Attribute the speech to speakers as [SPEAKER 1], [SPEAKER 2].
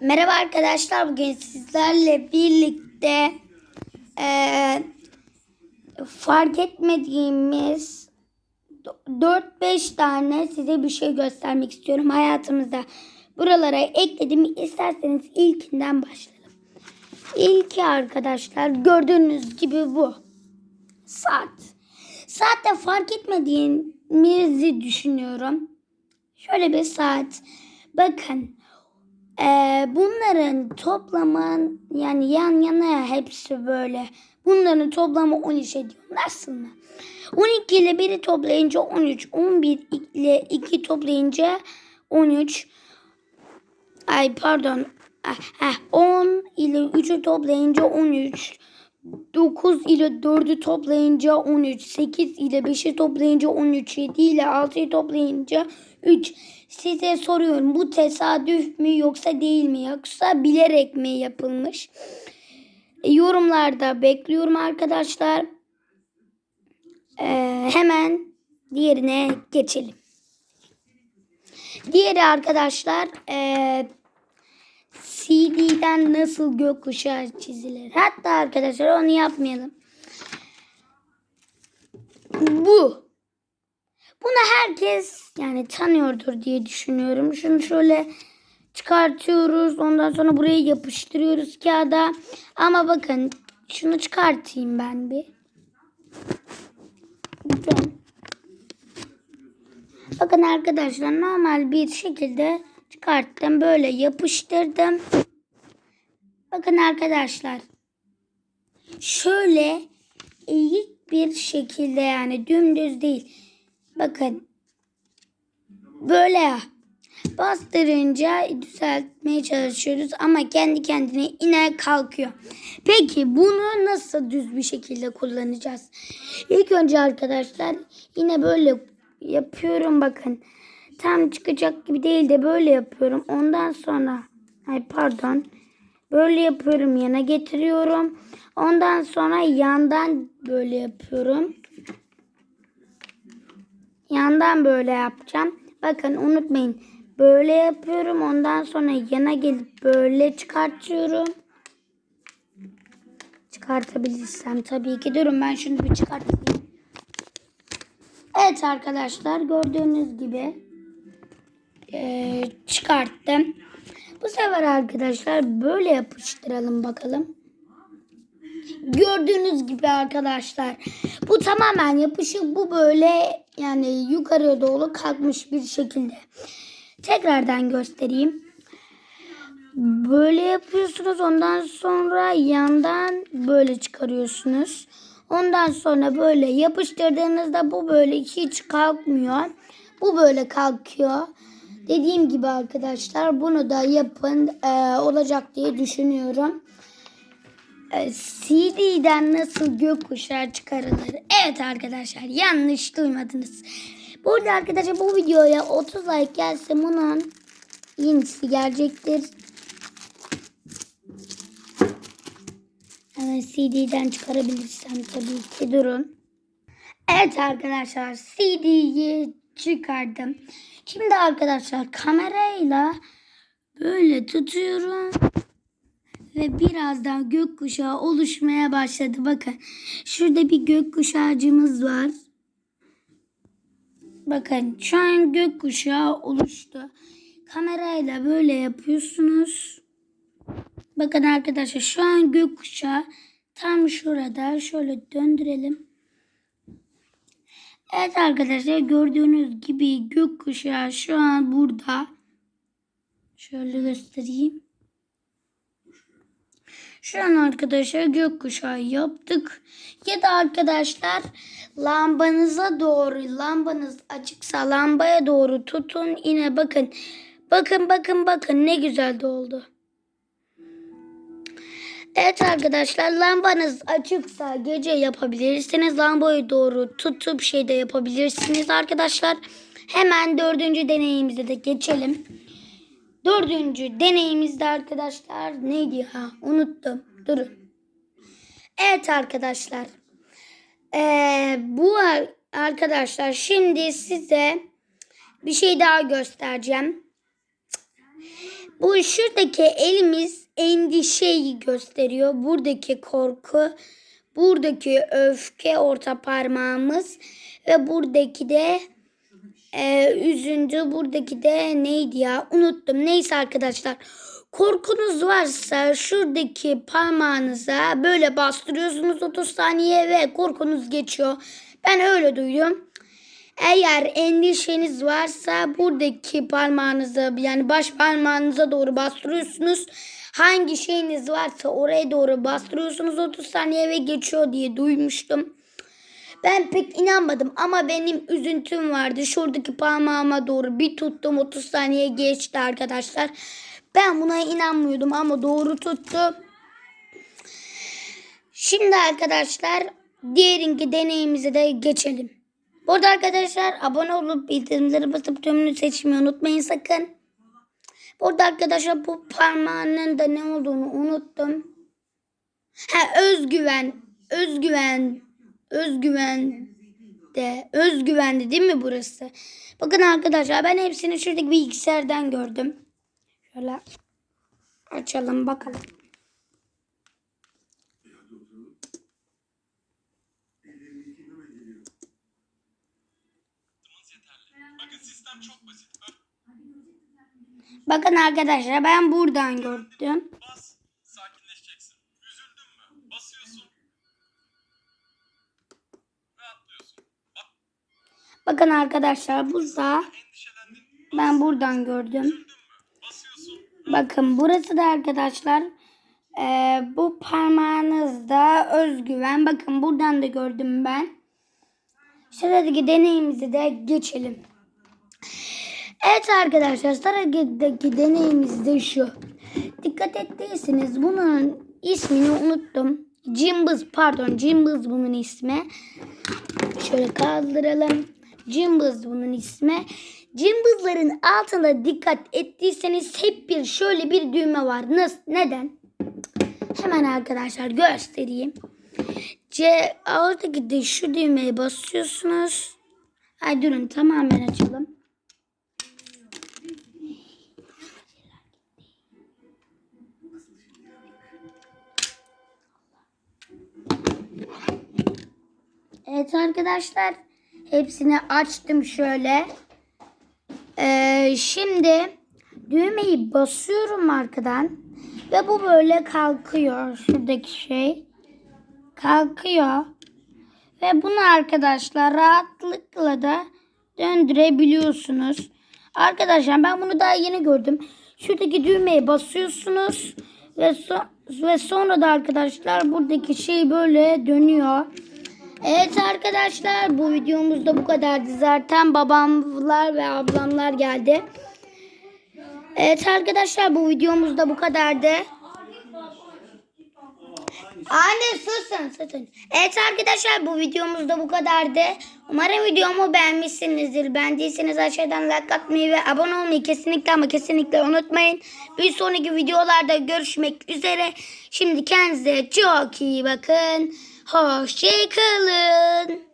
[SPEAKER 1] Merhaba arkadaşlar. Bugün sizlerle birlikte eee, fark etmediğimiz 4-5 tane size bir şey göstermek istiyorum hayatımızda. Buralara ekledim. İsterseniz ilkinden başlayalım. İlki arkadaşlar gördüğünüz gibi bu. Saat. Saatte fark etmediğimizi düşünüyorum. Şöyle bir saat. Bakın ee, bunların toplamı yani yan yana hepsi böyle. Bunların toplamı 13 ediyor. Nasıl mı? 12 ile 1'i toplayınca 13. 11 ile 2 toplayınca 13. Ay pardon. Ah, ah, 10 ile 3'ü toplayınca 13. 9 ile 4'ü toplayınca 13. 8 ile 5'i toplayınca 13. 7 ile 6'yı toplayınca 3. Size soruyorum bu tesadüf mü yoksa değil mi yoksa bilerek mi yapılmış? E, yorumlarda bekliyorum arkadaşlar. Ee, hemen diğerine geçelim. Diğeri arkadaşlar ee, CD'den nasıl gökkuşağı çizilir? Hatta arkadaşlar onu yapmayalım. Bu. Bunu herkes yani tanıyordur diye düşünüyorum. Şunu şöyle çıkartıyoruz. Ondan sonra buraya yapıştırıyoruz kağıda. Ama bakın şunu çıkartayım ben bir. Bakın arkadaşlar normal bir şekilde çıkarttım. Böyle yapıştırdım. Bakın arkadaşlar. Şöyle eğik bir şekilde yani dümdüz değil. Bakın. Böyle bastırınca düzeltmeye çalışıyoruz ama kendi kendine yine kalkıyor. Peki bunu nasıl düz bir şekilde kullanacağız? İlk önce arkadaşlar yine böyle yapıyorum bakın. Tam çıkacak gibi değil de böyle yapıyorum. Ondan sonra ay pardon. Böyle yapıyorum yana getiriyorum. Ondan sonra yandan böyle yapıyorum. Yandan böyle yapacağım. Bakın unutmayın. Böyle yapıyorum. Ondan sonra yana gelip böyle çıkartıyorum. Çıkartabilirsem tabii ki. Durun ben şunu bir çıkartayım. Evet arkadaşlar gördüğünüz gibi eee, çıkarttım. Bu sefer arkadaşlar böyle yapıştıralım bakalım. Gördüğünüz gibi arkadaşlar bu tamamen yapışık bu böyle yani yukarıya doğru kalkmış bir şekilde. Tekrardan göstereyim. Böyle yapıyorsunuz ondan sonra yandan böyle çıkarıyorsunuz. Ondan sonra böyle yapıştırdığınızda bu böyle hiç kalkmıyor. Bu böyle kalkıyor. Dediğim gibi arkadaşlar bunu da yapın Ee, olacak diye düşünüyorum. Ee, CD'den nasıl gökkuşağı çıkarılır? Evet arkadaşlar yanlış duymadınız. Burada arkadaşlar bu videoya 30 like gelse bunun yenisi gelecektir. Hemen CD'den çıkarabilirsem tabii ki durun. Evet arkadaşlar CD'yi çıkardım. Şimdi arkadaşlar kamerayla böyle tutuyorum ve birazdan gökkuşağı oluşmaya başladı. Bakın şurada bir gökkuşağıcımız var. Bakın şu an gökkuşağı oluştu. Kamerayla böyle yapıyorsunuz. Bakın arkadaşlar şu an gökkuşağı tam şurada. Şöyle döndürelim. Evet arkadaşlar gördüğünüz gibi gökkuşağı şu an burada. Şöyle göstereyim. Şu an arkadaşlar gökkuşağı yaptık. Ya da arkadaşlar lambanıza doğru lambanız açıksa lambaya doğru tutun. Yine bakın. Bakın bakın bakın ne güzel de oldu. Evet arkadaşlar lambanız açıksa gece yapabilirsiniz. Lambayı doğru tutup şey de yapabilirsiniz arkadaşlar. Hemen dördüncü deneyimize de geçelim. Dördüncü deneyimizde arkadaşlar neydi ya? Unuttum. Durun. Evet arkadaşlar. Ee, bu ar- arkadaşlar şimdi size bir şey daha göstereceğim. Bu şuradaki elimiz endişeyi gösteriyor. Buradaki korku, buradaki öfke orta parmağımız ve buradaki de e, üzüntü, buradaki de neydi ya? Unuttum. Neyse arkadaşlar. Korkunuz varsa şuradaki parmağınıza böyle bastırıyorsunuz 30 saniye ve korkunuz geçiyor. Ben öyle duydum. Eğer endişeniz varsa buradaki parmağınıza yani baş parmağınıza doğru bastırıyorsunuz. Hangi şeyiniz varsa oraya doğru bastırıyorsunuz 30 saniye ve geçiyor diye duymuştum. Ben pek inanmadım ama benim üzüntüm vardı. Şuradaki parmağıma doğru bir tuttum 30 saniye geçti arkadaşlar. Ben buna inanmıyordum ama doğru tuttu. Şimdi arkadaşlar diğerinki deneyimize de geçelim. Bu arada arkadaşlar abone olup bildirimleri basıp tümünü seçmeyi unutmayın sakın. Bu arada arkadaşlar bu parmağının da ne olduğunu unuttum. Ha özgüven, özgüven, özgüven de, özgüvendi değil mi burası? Bakın arkadaşlar ben hepsini şuradaki bilgisayardan gördüm. Şöyle açalım bakalım.
[SPEAKER 2] Bakın sistem çok basit.
[SPEAKER 1] Bakın arkadaşlar ben buradan gördüm.
[SPEAKER 2] Bas, sakinleşeceksin. Üzüldün mü? Basıyorsun. Rahatlıyorsun. Bak,
[SPEAKER 1] Bakın arkadaşlar burada ben buradan gördüm. Bakın burası da arkadaşlar eee, bu parmağınızda özgüven. Bakın buradan da gördüm ben. Sıradaki deneyimizi de geçelim. Evet arkadaşlar sıradaki deneyimiz de şu. Dikkat ettiyseniz bunun ismini unuttum. Cimbız pardon Cimbız bunun ismi. Şöyle kaldıralım. Cımbız bunun ismi. Cımbızların altında dikkat ettiyseniz hep bir şöyle bir düğme var. Nasıl? Neden? Hemen arkadaşlar göstereyim. C oradaki de şu düğmeye basıyorsunuz. Ay durun tamamen açalım. Evet arkadaşlar. Hepsini açtım şöyle. Ee, şimdi düğmeyi basıyorum arkadan. Ve bu böyle kalkıyor. Şuradaki şey. Kalkıyor. Ve bunu arkadaşlar rahatlıkla da döndürebiliyorsunuz. Arkadaşlar ben bunu daha yeni gördüm. Şuradaki düğmeye basıyorsunuz. Ve, so- ve sonra da arkadaşlar buradaki şey böyle dönüyor. Evet arkadaşlar bu videomuzda bu kadardı. Zaten babamlar ve ablamlar geldi. Evet arkadaşlar bu videomuzda bu kadardı. Anne susun susun. Evet arkadaşlar bu videomuzda bu kadardı. Umarım videomu beğenmişsinizdir. Beğendiyseniz aşağıdan like atmayı ve abone olmayı kesinlikle ama kesinlikle unutmayın. Bir sonraki videolarda görüşmek üzere. Şimdi kendinize çok iyi bakın. Hoşçakalın.